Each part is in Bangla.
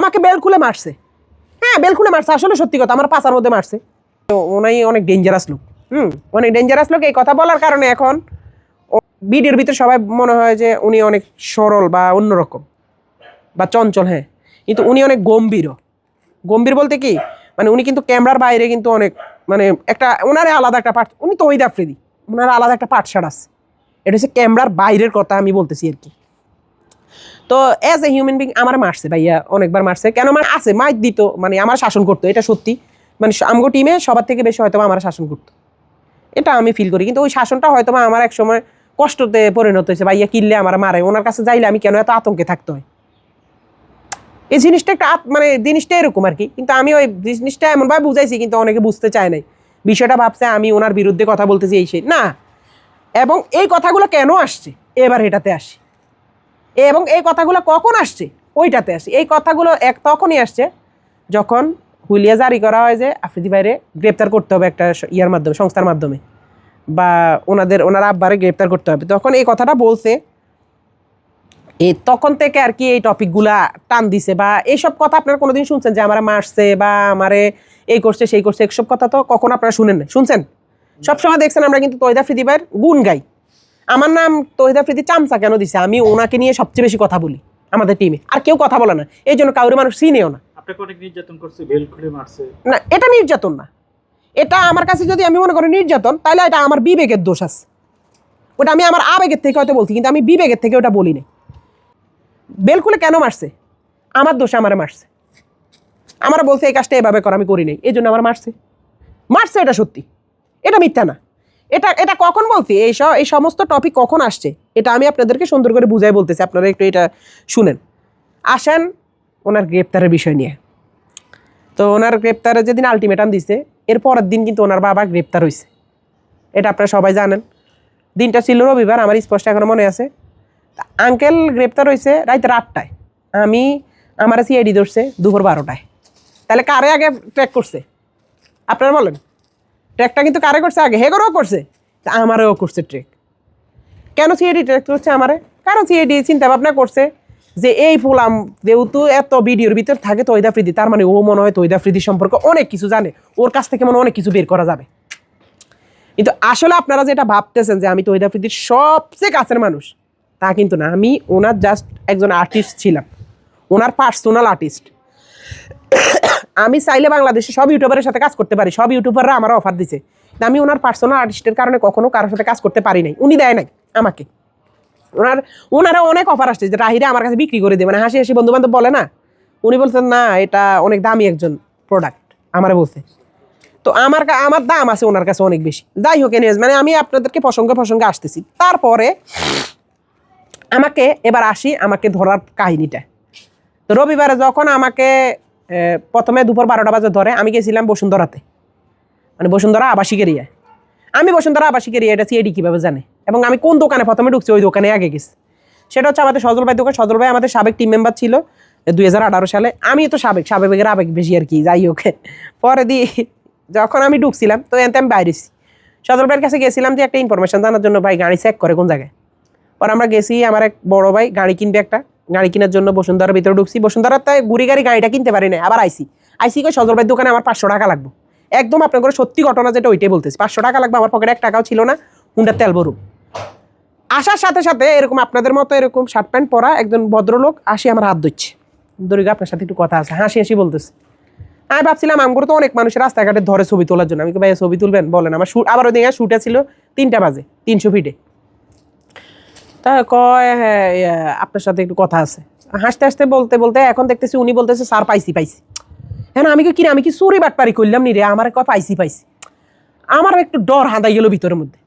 আমাকে বেল খুলে মারছে। হ্যাঁ বেল খুলে মারছে, আসলে সত্যি কথা, আমার পাশার মধ্যে মারছে। তো ওনাই অনেক ডেঞ্জারাস লোক, হুম? অনেক ডেঞ্জারাস লোক এই কথা বলার কারণে এখন ভিডিওর ভিতরে সবাই মনে হয় যে উনি অনেক সরল বা অন্যরকম বা চঞ্চল হ্যাঁ। কিন্তু উনি অনেক গম্ভীরও গম্ভীর বলতে কি? মানে উনি কিন্তু ক্যামেরার বাইরে কিন্তু অনেক মানে একটা ওনারে আলাদা একটা পাঠ, উনি তো ওই আফ্রিদি ওনার আলাদা একটা পাঠশালা আছে। এটা হচ্ছে ক্যামেরার বাইরের কথা আমি বলতেছি আর কি। তো অ্যাজ এ হিউম্যান বিং আমার মারছে ভাইয়া, অনেকবার মারছে। কেন মানে আছে, মাইর দিত মানে আমার শাসন করতো, এটা সত্যি। মানে আমগো টিমে সবার থেকে বেশি হয়তো আমার শাসন করতো। এটা আমি ফিল করি, কিন্তু ওই শাসনটা হয়তো আমার এক সময় কষ্টতে পরিণত হয়েছে। ভাইয়া কিনলে আমার মারে, ওনার কাছে যাইলে আমি কেন এত আতঙ্কে থাকতে হয়? এই জিনিসটা একটা মানে জিনিসটা এরকম আর কি, কিন্তু আমি ওই জিনিসটা এমনভাবে বুঝাইছি, কিন্তু অনেকে বুঝতে চায় নাই। বিষয়টা ভাবছে আমি ওনার বিরুদ্ধে কথা বলতেছি, এই সেই। না, এবং এই কথাগুলো কেন আসছে? এবার এটাতে আসি। এবং এই কথাগুলো কখন আসছে? ওইটাতে আসছে। এই কথাগুলো এক তখনই আসছে যখন হুলিয়া জারি করা হয় যে আফ্রিদি বাইরে গ্রেপ্তার করতে হবে একটা ইয়ার মাধ্যমে, সংস্থার মাধ্যমে বা ওনাদের, ওনার আব্বারে গ্রেপ্তার করতে হবে। তখন এই কথাটা বলছে। এই তখন থেকে আর কি এই টপিকগুলা টান দিছে বা এইসব কথা আপনারা কোনোদিন শুনছেন যে আমারে মারছে বা আমারে এই করছে, সেই করছে এইসব কথা তো কখন আপনারা শুনেন শুনছেন? সবসময় দেখছেন আমরা কিন্তু তৈদা ভাইয়ের গুণ গাই। আমার নাম তহিদা প্রীতি চামচা কেন দিছে? আমি ওনাকে নিয়ে সবচেয়ে বেশি কথা বলি আমাদের টিমে আর কেউ কথা বলে না। এই জন্য কাউরে মানুষ চিনেও না। আপনাকে অনেক নির্যাতন করছে বেল খুলে মারছে। না এটা নির্যাতন না। এটা আমার কাছে যদি আমি মনে করি নির্যাতন তাহলে এটা আমার বিবেকের দোষ আছে। ওটা আমি আমার আবেগের থেকে হয়তো বলছি কিন্তু আমি বিবেকের থেকে ওটা বলি না বেলকুলে কেন মারছে? আমার দোষে আমারে মারছে। আমার বলছে এই কাজটা এভাবে কর আমি করি নাই। এই জন্য আমার মারছে। মারছে এটা সত্যি। এটা মিথ্যা না। এটা এটা কখন বলছি? এই এই সমস্ত টপিক কখন আসছে? এটা আমি আপনাদেরকে সুন্দর করে বুঝাই বলতেছি। আপনারা একটু এটা শুনেন। আসেন ওনার গ্রেপ্তারের বিষয় নিয়ে। তো ওনার গ্রেপ্তারের যেদিন আলটিমেটাম দিছে, এর পরের দিন কিন্তু ওনার বাবা গ্রেপ্তার হয়েছে এটা আপনারা সবাই জানেন। দিনটা ছিল রবিবার, আমার স্পষ্ট এখনও মনে আছে। আঙ্কেল গ্রেপ্তার হয়েছে রাত আটটায়। আমি, আমার সিআইডি ধরছে দুপুর বারোটায়। তাহলে কারে আগে ট্র্যাক করছে? আপনারা বলেন। ট্র্যাকটা কিন্তু কারে করছে? আগে হেগরও করছে। তা আমারও করছে ট্রেক কেন সিআইডি ট্র্যাক করছে আমারে? কারণ সিআইডি চিন্তা ভাবনা করছে যে এই ফুলাম যেহেতু এত ভিডিওর ভিতর থাকে তৈদা ফ্রিদি, তার মানে ও মনে হয় তৈদা ফ্রিদি সম্পর্কে অনেক কিছু জানে। ওর কাছ থেকে মনে অনেক কিছু বের করা যাবে। কিন্তু আসলে আপনারা যেটা ভাবতেছেন যে আমি তৈদা ফ্রিদির সবচেয়ে কাছের মানুষ, তা কিন্তু না। আমি ওনার জাস্ট একজন আর্টিস্ট ছিলাম। ওনার পার্সোনাল আর্টিস্ট আমি চাইলে বাংলাদেশে সব ইউটিউবারের সাথে কাজ করতে পারি, সব ইউটিউবাররা আমার অফার দিছে। আমি ওনার পার্সোনাল আর্টিস্টের কারণে কখনো কারোর সাথে কাজ করতে পারি নাই। উনি দেয় নাই আমাকে। ওনার ওনারা অনেক অফার আসছে যে রাহিরা আমার কাছে বিক্রি করে দেবে মানে হাসি হাসি বন্ধু বান্ধব বলে না? উনি বলছেন, না, এটা অনেক দামি একজন প্রোডাক্ট আমারে বলছে। তো আমার আমার দাম আছে ওনার কাছে অনেক বেশি। যাই হোক এনিওয়েজ মানে আমি আপনাদেরকে প্রসঙ্গে প্রসঙ্গে আসতেছি। তারপরে আমাকে এবার আসি আমাকে ধরার কাহিনীটা। তো রবিবারে যখন আমাকে প্রথমে দুপুর বারোটা বাজে ধরে আমি গেছিলাম বসুন্ধরাতে। মানে বসুন্ধরা আবাসিক এরিয়ায় আমি বসুন্ধরা আবাসিক এরিয়া, এটা সিআইডি কীভাবে জানে? এবং আমি কোন দোকানে প্রথমে ঢুকছি, ওই দোকানে আগে গেছি। সেটা হচ্ছে আমাদের সজল ভাই দোকান। সজল ভাই আমাদের সাবেক টিম মেম্বার ছিল দুই হাজার আঠারো সালে। আমি তো সাবেক, সাবেকের আবেগ বেশি আর কি, যাই হোক। পরে দিয়ে যখন আমি ঢুকছিলাম, তো এনতে আমি বাইরেছি সজল ভাইয়ের কাছে গেছিলাম যে একটা ইনফরমেশন জানার জন্য, ভাই, গাড়ি চেক করে কোন জায়গায়। পরে আমরা গেছি, আমার এক বড় ভাই, গাড়ি কিনবে একটা। গাড়ি কেনার জন্য বসুন্ধরার ভিতরে ঢুকছি। বসুন্ধরার তাই গুড়ি গাড়ি গাড়িটা কিনতে পারি না আবার আইসি। আইসি কই সজল দোকানে আমার পাঁচশো টাকা লাগবে। একদম আপনার করে সত্যি ঘটনা যেটা ওইটাই বলতেছি। পাঁচশো টাকা লাগবে, আমার পকেটে এক টাকাও ছিল না। হুন্ডার তেল ভরুক। আসার সাথে সাথে এরকম আপনাদের মতো এরকম শার্ট প্যান্ট পরা একজন ভদ্রলোক আসি আমার হাত ধরছে দরিগা, আপনার সাথে একটু কথা আছে। হাসি হাসি বলতেছে। আমি ভাবছিলাম, আমগুলো তো অনেক মানুষের রাস্তাঘাটে ধরে ছবি তোলার জন্য। আমি ভাই ছবি তুলবেন? বলেন। আমার শুট আবার ওইদিকে শ্যুটে ছিল তিনটা বাজে, তিনশো ফিটে। তা কয় আপনার সাথে একটু কথা আছে। হাসতে হাসতে বলতে বলতে এখন দেখতেছি উনি বলতেছে, স্যার, পাইছি পাইছি। হ্যাঁ আমি কি আমি কি চুরি বাটপারি করলাম নি রে? আমার কয়, পাইছি পাইছি। আমার একটু ডর হাঁদাই গেল ভিতরের মধ্যে।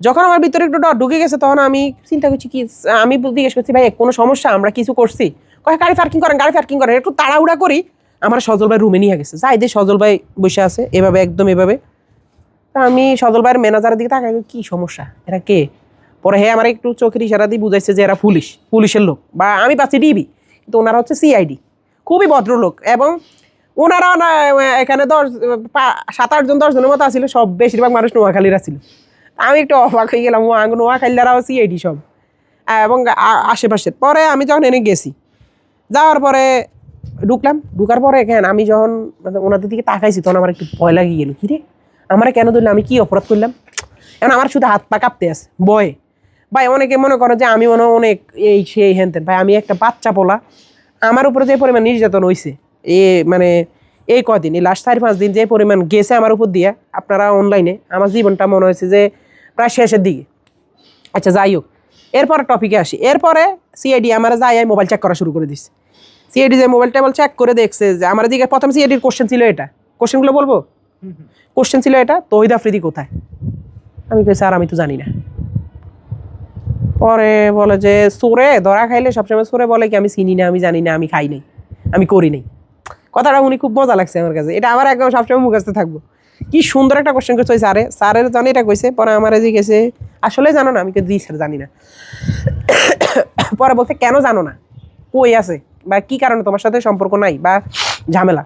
যখন আমার ভিতরে একটু ডর ঢুকে গেছে, তখন আমি চিন্তা করছি কি, আমি জিজ্ঞেস করছি, ভাই, কোনো সমস্যা? আমরা কিছু করছি? কয়, গাড়ি পার্কিং করেন, গাড়ি পার্কিং করেন। একটু তাড়াহুড়া করি। আমার সজল ভাই রুমে নিয়ে গেছে। যাই দে, সজল ভাই বসে আছে, এভাবে, একদম এভাবে। তা আমি সজল ভাইয়ের ম্যানেজারের দিকে তাকাই, কি সমস্যা? এরা কে? পরে হে আমার একটু চোখের ইশারা দিয়ে বুঝাইছে যে এরা পুলিশ, পুলিশের লোক বা আমি পাচ্ছি ডিবি কিন্তু ওনারা হচ্ছে সিআইডি খুবই ভদ্রলোক এবং ওনারা এখানে দশ সাত আটজন দশজনের মতো আসছিল সব বেশিরভাগ মানুষ নোয়াখালীরা ছিল আমি একটু অবাক হয়ে গেলাম নোয়াখালীরাও সিআইডি সব। এবং আশেপাশের পরে আমি যখন এনে গেছি, যাওয়ার পরে ঢুকলাম, ঢুকার পরে এখানে আমি যখন মানে ওনাদের দিকে তাকাইছি, তখন আমার একটু ভয় লাগিয়ে গেল, কি রে? আমার কেন ধরলে? আমি কি অপরাধ করলাম? এখন আমার শুধু হাত পা কাঁপতে আছে বয়ে ভাই অনেকে মনে করে যে আমি মনে হয় অনেক এই সেই হেনতেন। ভাই আমি একটা বাচ্চা পোলা আমার উপরে যে পরিমাণ নির্যাতন হয়েছে এ মানে এই কদিন এই লাস্ট চার পাঁচ দিন যে পরিমাণ গেছে আমার উপর দিয়ে আপনারা অনলাইনে আমার জীবনটা মনে হয়েছে যে প্রায় শেষের দিকে। আচ্ছা যাই হোক এরপরে টপিকে আসি। এরপরে সিআইডি আমার যাই মোবাইল চেক করা শুরু করে দিচ্ছে সিআইডি যে মোবাইল টেবল চেক করে দেখছে যে আমার দিকে প্রথম সিআইডির কোশ্চেন ছিল এটা। কোশ্চেনগুলো বলব? কোশ্চেন ছিল এটা তহিদ আফ্রিদি কোথায়? আমি কই স্যার আমি তো জানি না। পরে বলে যে, সোরে, ধরা খাইলে সবসময় সোরে বলে কি, আমি চিনি না, আমি জানি না, আমি খাই নাই, আমি করি নাই। কথাটা উনি খুব মজা লাগছে আমার কাছে। এটা আমার একদম সবসময় মুখস্থ থাকব। কি সুন্দর একটা কোশ্চেন করছে ওই স্যারে স্যারের জানি এটা কইছে, পরে আমার যে গেছে আসলে জানো না, আমি তো দিই স্যার জানি না। পরে বলতে কেন জানো না? কই আছে? বা কি কারণে তোমার সাথে সম্পর্ক নাই? বা ঝামেলা?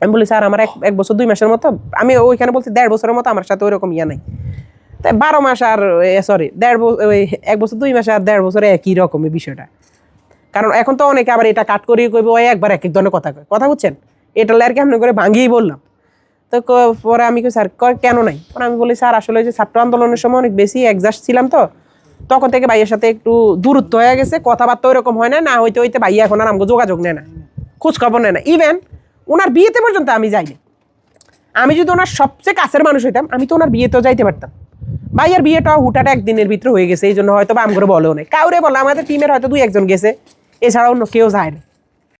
আমি বলি, স্যার, আমার এক এক বছর দুই মাসের মতো, আমি ওইখানে বলছি দেড় বছরের মতো আমার সাথে ওইরকম ইয়া নাই। তাই বারো মাস আর সরি দেড় বছর ওই এক বছর দুই মাস আর দেড় বছরে একই রকমের বিষয়টা। কারণ এখন তো অনেকে আবার এটা কাট করিয়ে কইবে ওই একবার এক এক ধরনের কথা কয়। কথা বুঝছেন? এটা আর কেমন করে ভাঙিয়েই বললাম। তো ক- পরে আমি কই, স্যার কয় কেন নাই? পরে আমি বলি স্যার আসলে যে ছাত্র আন্দোলনের সময় অনেক বেশি অ্যাডজাস্ট ছিলাম তো। তখন থেকে ভাইয়ের সাথে একটু দূরত্ব হয়ে গেছে কথাবার্তা ওইরকম হয় না না হইতে হইতে ভাইয়া এখন আর আমাকে যোগাযোগ নেয় না খোঁজখবর নেয় না। ইভেন ওনার বিয়েতে পর্যন্ত আমি যাইনি। আমি যদি ওনার সবচেয়ে কাছের মানুষ হইতাম আমি তো ওনার বিয়েতেও যাইতে পারতাম। ভাইয়ের বিয়েটা হুটাটা একদিনের ভিতরে হয়ে গেছে, এই জন্য হয়তো বা আমগুলো বলেও নাই। কাউরে বলে, আমাদের টিমের হয়তো দুই একজন গেছে এছাড়া অন্য কেউ যায় না